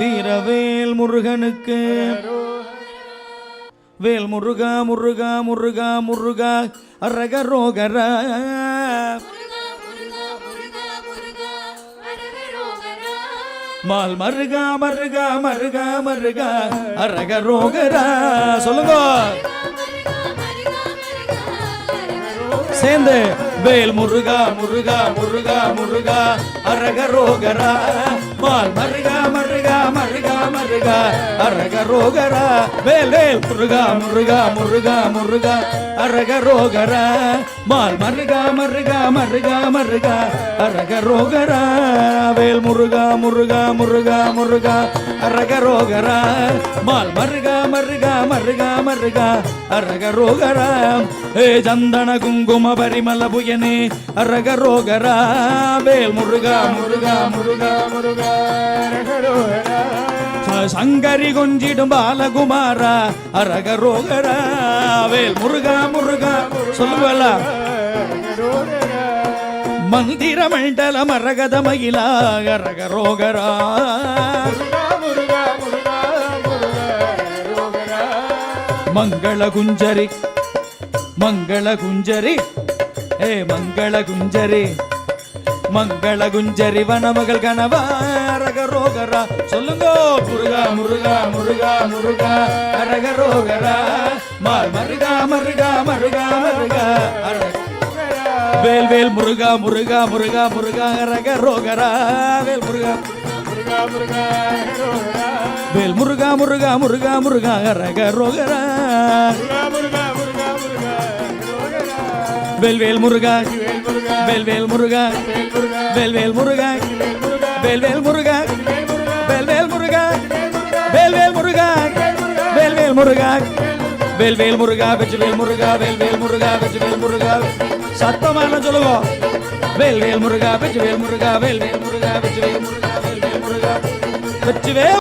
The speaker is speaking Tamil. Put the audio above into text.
வீரவேல் முருகனுக்கு. வேல் முருகா முருகா முருகா முருகா அரக ரோகரா மால் மருகா மருகா மருகா மருகா அரக ரோகரா சொல்லுங்க. சேர்ந்து வேல் முருகா முருகா முருகா முருகா அரக ரோகரா மால் மருகா மருகா முருகா அரக ரோகரா வேல் வேல் முருகா முருகா முருகா முருகா. அரக ரோகரா மால் மருகா மருகா மருகா மருகா. அரக ரோகரா வேல் முருகா முருகா முருகா முருகா. அரக ரோகரா மால் மருகா மருகா மருகா மருகா. அரக ரோகரா ஏ சந்தன குங்கும பரிமல புயனே. அரக ரோகரா வேல் முருகா முருகா முருகா முருகா. அரக ரோகரா. சங்கரி கொஞ்சிடும் பாலகுமாரா அரக ரோகரா வேல் முருகா முருகா சொல்லுவல மந்திர மண்டல மரகத மகிழா அரக ரோகரா மங்கள குஞ்சரி மங்கள குஞ்சரி ஏ மங்கள குஞ்சரி மங்கள குஞ்சரி வனமகள் கனவா அரக ரோகரா சொல்லுங்க முருகா முருகா முருகா முருகா அரக ரோகரா மால் மருகா மருகா மருகா மருகா அரக வேல் வேல் முருகா முருகா முருகா முருகா அரக ரோகரா வேல் முருகா வேல் முருகா முருகா முருகா முருகா அரக ரோகரா வேல் வேல் முருகா வேல் வேல் முருகா வேல் வேல் முருகா வேல் வேல் முருகா வேல் முருகா வேல் வேல் முருகா வெச்சு வேல் முருகா வேல் வேல் முருகா வெச்சு வேல் முருகா. சத்தமான சொல்லுவோம். வேல் வேல் முருகா வெச்சு வேல் முருகா வேல் வேல் முருகா வெச்சு வேல் முருகா வேல் வேல் முருகா வெச்சு வேல்